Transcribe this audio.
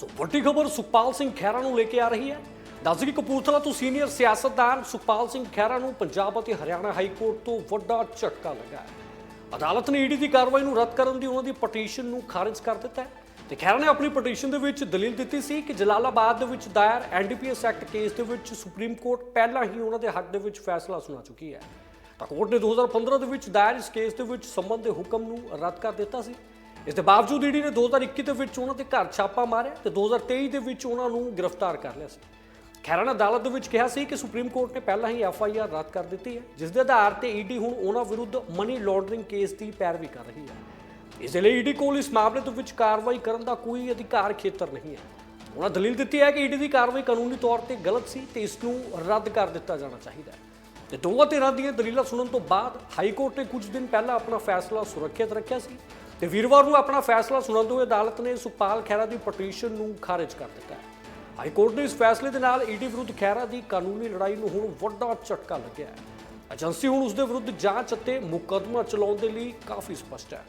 ਸੋ ਵੱਡੀ ਖਬਰ ਸੁਖਪਾਲ ਸਿੰਘ ਖਹਿਰਾ ਨੂੰ ਲੈ ਕੇ ਆ ਰਹੀ ਹੈ। ਦੱਸ ਕਿ ਕਪੂਰਥਲਾ ਤੋਂ ਸੀਨੀਅਰ ਸਿਆਸਤਦਾਨ ਸੁਖਪਾਲ ਸਿੰਘ ਖਹਿਰਾ ਨੂੰ ਪੰਜਾਬ ਅਤੇ ਹਰਿਆਣਾ ਹਾਈ ਕੋਰਟ ਤੋਂ ਵੱਡਾ ਝਟਕਾ ਲੱਗਾ ਹੈ। ਅਦਾਲਤ ਨੇ ਈਡੀ ਦੀ ਕਾਰਵਾਈ ਨੂੰ ਰੱਦ ਕਰਨ ਦੀ ਉਹਨਾਂ ਦੀ ਪਟੀਸ਼ਨ ਨੂੰ ਖਾਰਜ ਕਰ ਦਿੱਤਾ ਹੈ ਤੇ ਖਹਿਰਾ ਨੇ ਆਪਣੀ ਪਟੀਸ਼ਨ ਦੇ ਵਿੱਚ ਦਲੀਲ ਦਿੱਤੀ ਸੀ ਕਿ ਜਲਾਲਾਬਾਦ ਦੇ ਵਿੱਚ ਦਾਇਰ ਐਨਡੀਪੀਐਸ ਐਕਟ ਕੇਸ ਦੇ ਵਿੱਚ ਸੁਪਰੀਮ ਕੋਰਟ ਪਹਿਲਾਂ ਹੀ ਉਹਨਾਂ ਦੇ ਹੱਕ ਦੇ ਵਿੱਚ ਫੈਸਲਾ ਸੁਣਾ ਚੁੱਕੀ ਹੈ। ਤਾਂ ਕੋਰਟ ਨੇ 2015 ਦੇ ਵਿੱਚ ਦਾਇਰ ਇਸ ਕੇਸ ਦੇ ਵਿੱਚ ਸੰਬੰਧ ਦੇ ਹੁਕਮ ਨੂੰ ਰੱਦ ਕਰ ਦਿੱਤਾ ਸੀ। ਇਸ ਦੇ ਬਾਵਜੂਦ ਈਡੀ ਨੇ 2021 ਦੇ ਵਿੱਚ ਉਹਨਾਂ ਦੇ ਘਰ ਛਾਪਾ ਮਾਰਿਆ ਤੇ 2023 ਦੇ ਵਿੱਚ ਉਹਨਾਂ ਨੂੰ ਗ੍ਰਿਫਤਾਰ ਕਰ ਲਿਆ ਸੀ। ਖੈਰਾ ਅਦਾਲਤ ਦੇ ਵਿੱਚ ਕਿਹਾ ਸੀ ਕਿ ਸੁਪਰੀਮ ਕੋਰਟ ਨੇ ਪਹਿਲਾਂ ਹੀ ਐਫ ਆਈ ਆਰ ਰੱਦ ਕਰ ਦਿੱਤੀ ਹੈ, ਜਿਸ ਦੇ ਆਧਾਰ ਤੇ ਈਡੀ ਹੁਣ ਉਹਨਾਂ ਵਿਰੁੱਧ ਮਨੀ ਲਾਂਡਰਿੰਗ ਕੇਸ ਦੀ ਪੈਰਵੀ ਕਰ ਰਹੀ ਹੈ। ਇਸ ਦੇ ਲਈ ਈਡੀ ਕੋਲ ਇਸ ਮਾਮਲੇ ਦੇ ਵਿੱਚ ਕਾਰਵਾਈ ਕਰਨ ਦਾ ਕੋਈ ਅਧਿਕਾਰ ਖੇਤਰ ਨਹੀਂ ਹੈ। ਉਹਨਾਂ ਦਲੀਲ ਦਿੱਤੀ ਹੈ ਕਿ ਈਡੀ ਦੀ ਕਾਰਵਾਈ ਕਾਨੂੰਨੀ ਤੌਰ ਤੇ ਗਲਤ ਸੀ ਤੇ ਇਸ ਨੂੰ ਰੱਦ ਕਰ ਦਿੱਤਾ ਜਾਣਾ ਚਾਹੀਦਾ ਹੈ। ਤੇ ਦੋਵਾਂ ਧਿਰਾਂ ਦੀਆਂ ਦਲੀਲਾਂ ਸੁਣਨ ਤੋਂ ਬਾਅਦ ਹਾਈ ਕੋਰਟ ਨੇ ਕੁਝ ਦਿਨ ਪਹਿਲਾਂ ਆਪਣਾ ਫੈਸਲਾ ਸੁਰੱਖਿਅਤ ਰੱਖਿਆ ਸੀ। ਤੇ ਵੀਰਵਾਰ ਨੂੰ ਆਪਣਾ ਫੈਸਲਾ ਸੁਣਾਉਂਦੇ ਹੋਏ ਅਦਾਲਤ ਨੇ ਸੁਖਪਾਲ ਖਹਿਰਾ ਦੀ ਪਟੀਸ਼ਨ ਨੂੰ ਖਾਰਜ ਕਰ ਦਿੱਤਾ ਹੈ। ਹਾਈ ਕੋਰਟ ਦੇ ਇਸ ਫੈਸਲੇ ਦੇ ਨਾਲ ਈਡੀ ਵਿਰੁੱਧ ਖਹਿਰਾ ਦੀ ਕਾਨੂੰਨੀ ਲੜਾਈ ਨੂੰ ਹੁਣ ਵੱਡਾ ਝਟਕਾ ਲੱਗਿਆ ਹੈ। ਏਜੰਸੀ ਹੁਣ ਉਸ ਦੇ ਵਿਰੁੱਧ ਜਾਂਚ ਅਤੇ ਮੁਕੱਦਮਾ ਚਲਾਉਣ ਦੇ ਲਈ ਕਾਫੀ ਸਪਸ਼ਟ ਹੈ।